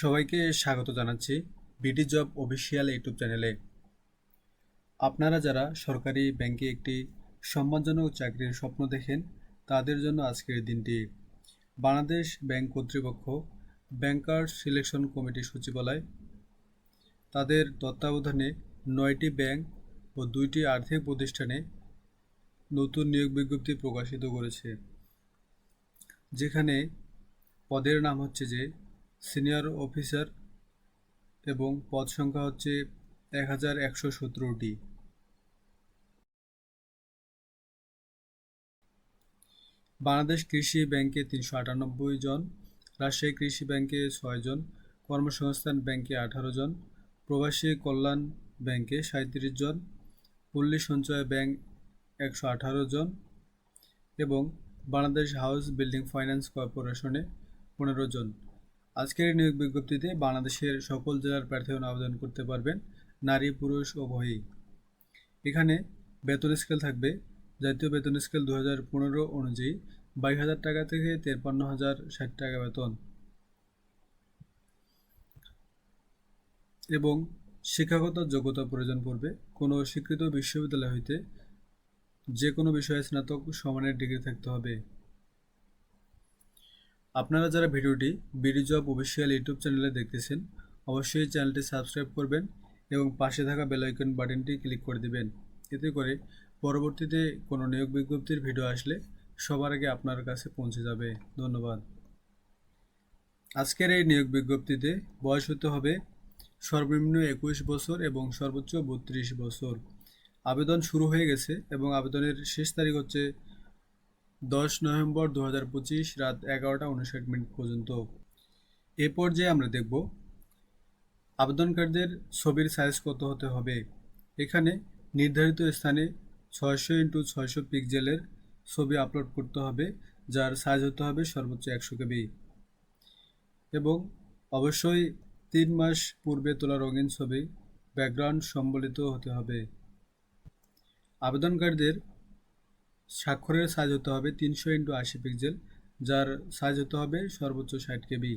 সবাইকে স্বাগত জানাচ্ছি বিডি জব অফিসিয়াল ইউটিউব চ্যানেলে। আপনারা যারা সরকারি ব্যাংকে একটি সম্মানজনক চাকরির স্বপ্ন দেখেন, তাদের জন্য আজকের দিনটি। বাংলাদেশ ব্যাংক কর্তৃপক্ষ ব্যাংকার্স সিলেকশন কমিটি সচিবালয়। তাদের তত্ত্বাবধানে নয়টি ব্যাংক ও দুইটি আর্থিক প্রতিষ্ঠানে নতুন নিয়োগ বিজ্ঞপ্তি প্রকাশিত করেছে। যেখানে পদের নাম হচ্ছে যে সিনিয়র অফিসার এবং পদ সংখ্যা হচ্ছে এক হাজার একশো সতেরোটি। বাংলাদেশ কৃষি ব্যাংকে তিনশো আটানব্বই জন, রাজশাহী কৃষি ব্যাংকে ছয় জন, কর্মসংস্থান ব্যাংকে আঠারো জন, প্রবাসী কল্যাণ ব্যাংকে সাঁত্রিশ জন, পল্লী সঞ্চয় ব্যাংক একশো আঠারো জন এবং বাংলাদেশ হাউস বিল্ডিং ফাইন্যান্স কর্পোরেশনে পনেরো জন। আজকের নিয়োগ বিজ্ঞপ্তিতে বাংলাদেশের সকল জেলার প্রার্থীগণ আবেদন করতে পারবেন, নারী, পুরুষ উভয়ই এখানে বেতন স্কেল থাকবে। জাতীয় বেতন স্কেল দু হাজার পনেরো অনুযায়ী বাইশ হাজার টাকা থেকে তেপ্পান্ন হাজার ষাট টাকা বেতন। এবং শিক্ষাগত যোগ্যতা প্রয়োজন পড়বে। কোনো স্বীকৃত বিশ্ববিদ্যালয় হইতে যে কোনো বিষয়ে স্নাতক সমানের ডিগ্রি থাকতে হবে। আপনারা যারা ভিডিওটি বিডি জব অফিসিয়াল ইউটিউব চ্যানেলে দেখতেছেন, অবশ্যই চ্যানেলটি সাবস্ক্রাইব করবেন এবং পাশে থাকা বেল আইকন বাটনটি ক্লিক করে দিবেন। এতে করে পরবর্তীতে কোনো নিয়োগ বিজ্ঞপ্তির ভিডিও আসলে সবার আগে আপনার কাছে পৌঁছে যাবে। ধন্যবাদ। আজকের এই নিয়োগ বিজ্ঞপ্তিতে বয়স হতে হবে সর্বনিম্ন একুশ বছর এবং সর্বোচ্চ বত্রিশ বছর। আবেদন শুরু হয়ে গেছে এবং আবেদনের শেষ তারিখ হচ্ছে দশ নভেম্বর দু হাজার পঁচিশ রাত এগারোটা উনষাট মিনিট পর্যন্ত। এ পর্যায়ে আমরা দেখব আবেদনকারীদের ছবির সাইজ কত হতে হবে। এখানে নির্ধারিত স্থানে ছয়শো ইন্টু ছয়শো পিক্সেলের ছবি আপলোড করতে হবে, যার সাইজ হতে হবে সর্বোচ্চ একশো কেবি। এবং অবশ্যই তিন মাস পূর্বে তোলা রঙিন ছবি ব্যাকগ্রাউন্ড সম্বলিত হতে হবে। আবেদনকারীদের স্বাক্ষরের সাইজ হতে হবে তিনশো ইন্টু আশি পিক্সেল, যার সাইজ হতে হবে সর্বোচ্চ ষাট কেবি।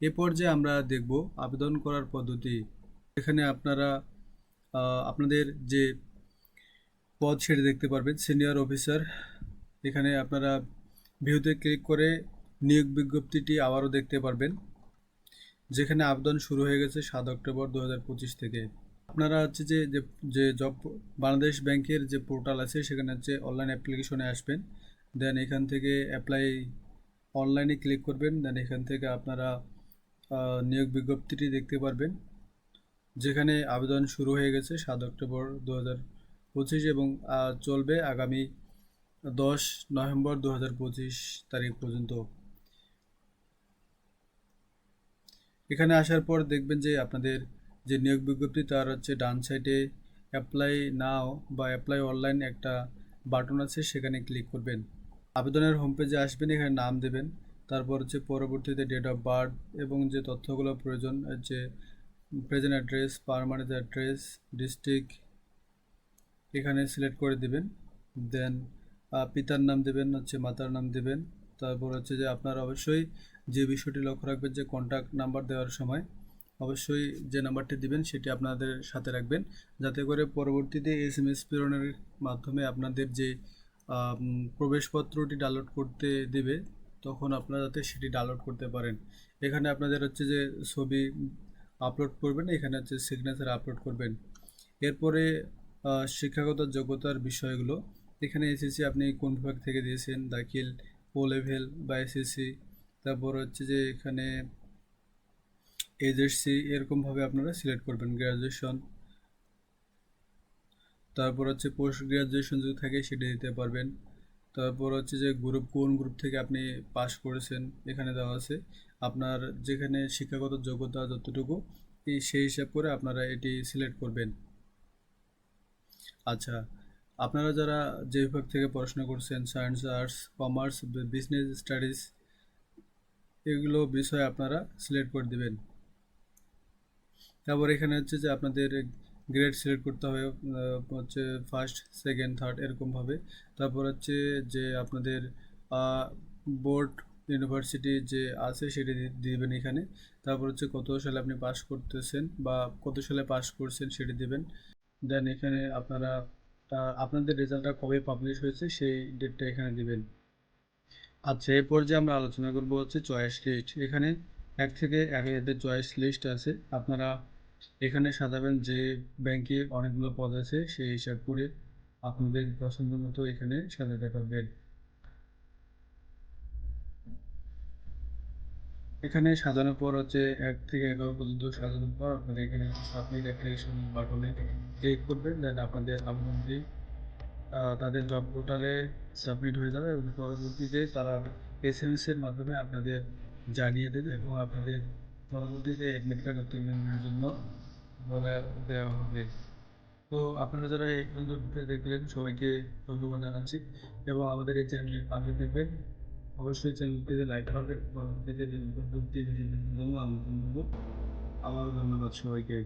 এ পর্যায়ে আমরা দেখব আবেদন করার পদ্ধতি। এখানে আপনারা আপনাদের যে পদ সেটি দেখতে পারবেন, সিনিয়র অফিসার। এখানে আপনারা ভিউতে ক্লিক করে নিয়োগ বিজ্ঞপ্তিটি আবারও দেখতে পারবেন, যেখানে আবেদন শুরু হয়ে গেছে সাত অক্টোবর দু হাজার পঁচিশ থেকে। আপনারা হচ্ছে যে যে জব বাংলাদেশ ব্যাংকের যে পোর্টাল আছে, সেখানে হচ্ছে অনলাইন অ্যাপ্লিকেশনে আসবেন। দেন এখান থেকে অ্যাপ্লাই অনলাইনে ক্লিক করবেন। দেন এখান থেকে আপনারা নিয়োগ বিজ্ঞপ্তিটি দেখতে পারবেন। যেখানে আবেদন শুরু হয়ে গেছে সাত অক্টোবর দু হাজার পঁচিশ এবং চলবে আগামী দশ নভেম্বর দু হাজার পঁচিশ তারিখ পর্যন্ত। এখানে আসার পর দেখবেন যে আপনাদের যে নিয়োগ বিজ্ঞপ্তি তার হচ্ছে ডান সাইডে অ্যাপ্লাই নাও বা অ্যাপ্লাই অনলাইন একটা বাটন আছে, সেখানে ক্লিক করবেন। আবেদনের হোম পেজে আসবেন, এখানে নাম দেবেন। তারপর হচ্ছে পরবর্তীতে ডেট অফ বার্থ এবং যে তথ্যগুলো প্রয়োজন যে present address permanent address district এখানে সিলেক্ট করে দিবেন। দেন পিতার নাম দেবেন, হচ্ছে মাতার নাম দেবেন। তারপর হচ্ছে যে আপনারা অবশ্যই যে বিষয়টি লক্ষ্য রাখবেন যে কন্ট্যাক্ট নাম্বার দেওয়ার সময় অবশ্যই যে নাম্বারটি দিবেন, সেটি আপনাদের সাথে রাখবেন। যাতে করে পরবর্তীতে এস এম এস প্রেরণের মাধ্যমে আপনাদের যে প্রবেশপত্রটি ডাউনলোড করতে দেবে, তখন আপনারা যাতে সেটি ডাউনলোড করতে পারেন। এখানে আপনাদের হচ্ছে যে ছবি আপলোড করবেন, এখানে হচ্ছে সিগনেচার আপলোড করবেন। এরপরে শিক্ষাগত যোগ্যতার বিষয়গুলো। এখানে এসএসসি আপনি কোন বিভাগ থেকে দিয়েছেন? দাখিল ও লেভেল বা এসএসসি তারপর হচ্ছে যে এখানে এইচএসসি এরকমভাবে আপনারা সিলেক্ট করবেন গ্র্যাজুয়েশন তারপর হচ্ছে পোস্ট গ্রাজুয়েশন যদি থাকে সেটা দিতে পারবেন। তারপর হচ্ছে যে গ্রুপ কোন গ্রুপ থেকে আপনি পাস করেছেন এখানে দেওয়া আছে। আপনার যেখানে শিক্ষাগত যোগ্যতা যতটুকু সেই হিসাব করে আপনারা এটি সিলেক্ট করবেন। আচ্ছা আপনারা যারা যে বিভাগ থেকে পড়াশোনা করছেন science arts commerce business studies এগুলো বিষয় আপনারা সিলেক্ট করে দিবেন। তারপর এখানে হচ্ছে যে আপনাদের গ্রেড সিলেক্ট করতে হবে হচ্ছে ফার্স্ট সেকেন্ড থার্ড এরকমভাবে তারপর হচ্ছে যে আপনাদের বোর্ড ইউনিভার্সিটি যে আছে সেটি দিবেন এখানে। তারপর হচ্ছে কত সালে আপনি পাস করতেছেন বা কত সালে পাস করছেন সেটি দিবেন। দেন এখানে আপনারা আপনাদের রেজাল্টটা কবে পাবলিশ হয়েছে সেই ডেটটা এখানে দিবেন। আচ্ছা এরপর যে আমরা আলোচনা করব হচ্ছে চয়েস লিস্ট এখানে এক থেকে এক চয়েস লিস্ট আছে। আপনারা এখানে সাজাবেন যে ব্যাংকে অনেকগুলো পদ আছে সেই হিসাব করে আপনাদের পছন্দ মতো এখানে সাজাতে পারবেন এখানে সাজানোর পর হচ্ছে এক থেকে এগারো পর্যন্ত সাজানোর পর আপনারা এখানে সাবমিট অ্যাপ্লিকেশন বাটনে ক্লিক করবেন দেন আপনাদের আহ, তাদের জব পোর্টালে সাবমিট হয়ে যাবে এবং পরবর্তীতে তারা এস এম এস এর মাধ্যমে আপনাদের জানিয়ে দেবে এবং আপনাদের পরবর্তীতে অ্যাডমিট কার্ড জন্য। বলে দেওয়া হবে। তো আপনারা যারা এই দেখলেন, সবাইকে ধন্যবাদ জানাচ্ছি এবং আমাদের এই চ্যানেলে পাশে দেখবেন অবশ্যই চ্যানেলটিতে লাইক করবেন আমন্ত্রণ করব আমার ধন্যবাদ সবাইকে।